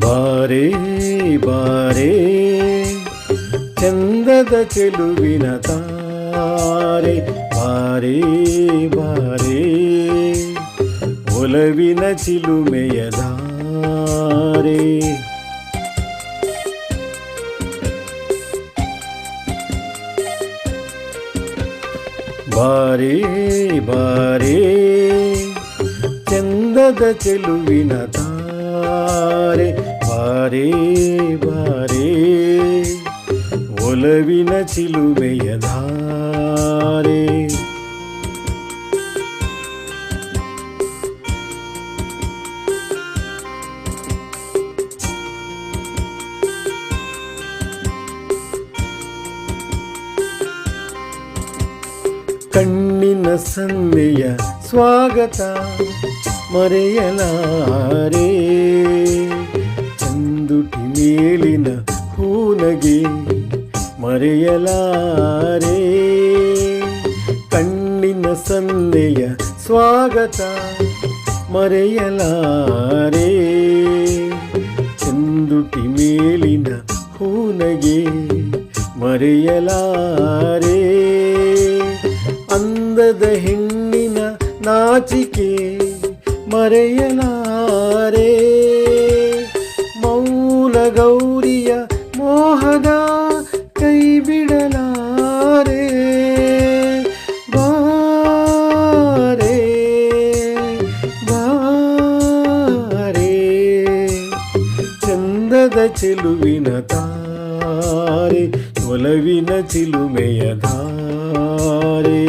ಬಾರೇ ಬಾರೇ, ಚಂದದ ಚೆಲುವಿನ ತಾರೆ. ಬಾರೇ ಬಾರೇ, ಒಲವಿನ ಚಿಲುಮೆಯ ಧಾರೆ ಬಾರೇ ಬಾರೇ, ಚಂದದ ಚೆಲುವಿನ ತಾರೆ. ಬಾರೇ ಬಾರೇ. ಒಲವಿನ ಚಿಲುಮೆಯ ಧಾರೆ. ಕಣ್ಣಿನ ಸಂದೆಯ ಸ್ವಾಗತ ಮರೆಯಲಾರೆ. ಸಂದೆಯ ಸ್ವಾಗತ ಮರೆಯಲಾರೆ. ಚಂದುಟಿ ಮೇಲಿನ ಹೂನಗೆ ಮರೆಯಲಾರೆ. ಅಂದದ ಹೆಣ್ಣಿನ ನಾಚಿಕೆ ಮರೆಯಲಾರೆ. ಮೌನ ಗೌರಿಯ ಮೋಹದ ಕೈ ಬಿಡಲಾರೆ ಚಂದದ ಚೆಲುವಿನ ತಾರೆ ಒಲವಿನ ಚಿಲುಮೆಯ ಧಾರೆ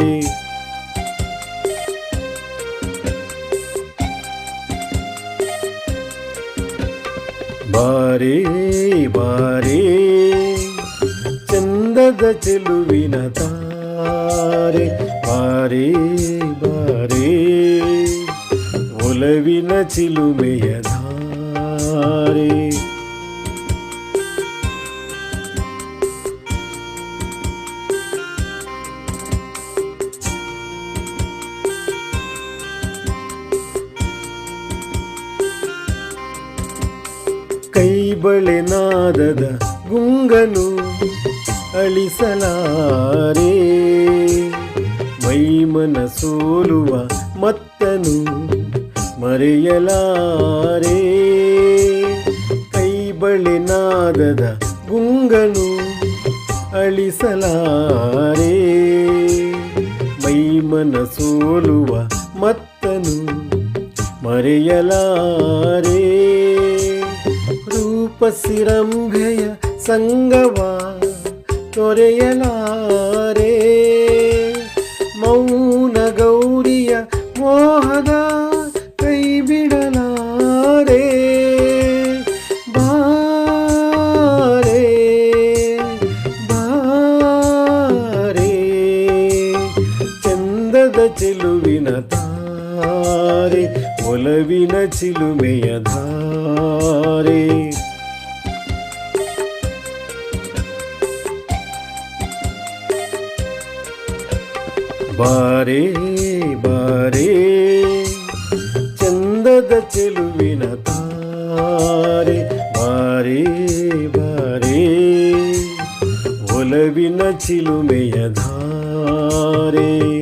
ಬಾರೇ ಬಾರೇ ಚಂದದ ಚೆಲುವಿನ ತಾರೆ ಬಾರೇ ಬಾರೇ ಒಲವಿನ ಚಿಲುಮೆಯ ಧಾರೆ ಬಳೆ ನಾದದ ಗುಂಗನು ಅಳಿಸಲಾರೆ. ಮೈಮನ ಸೋಲುವ ಮತ್ತನು ಮರೆಯಲಾರೆ. ಕೈ ಬಳೆ ನಾದದ ಗುಂಗನು ಅಳಿಸಲಾರೆ. ಮೈಮನ ಸೋಲುವ ಮತ್ತನು ಮರೆಯಲಾರೆ. ರೂಪಸಿರಂಭೆಯ ಸಂಗವ ತೊರೆಯಲಾರೆ. ಮೌನ ಗೌರಿಯ ಮೋಹದ ಕೈ ಬಿಡಲಾರೆ ಬಾರೆ ಬಾರೆ, ಚಂದದ ಚೆಲುವಿನ ತಾರೆ ಒಲವಿನ ಚಿಲುಮೆಯ ಧಾರೆ. ಬಾರೇ ಬಾರೇ. ಚಂದದ ಚೆಲುವಿನ ತಾರೆ. ಬಾರೇ ಬಾರೇ. ಒಲವಿನ ಚಿಲುಮೆಯ ಧಾರೆ.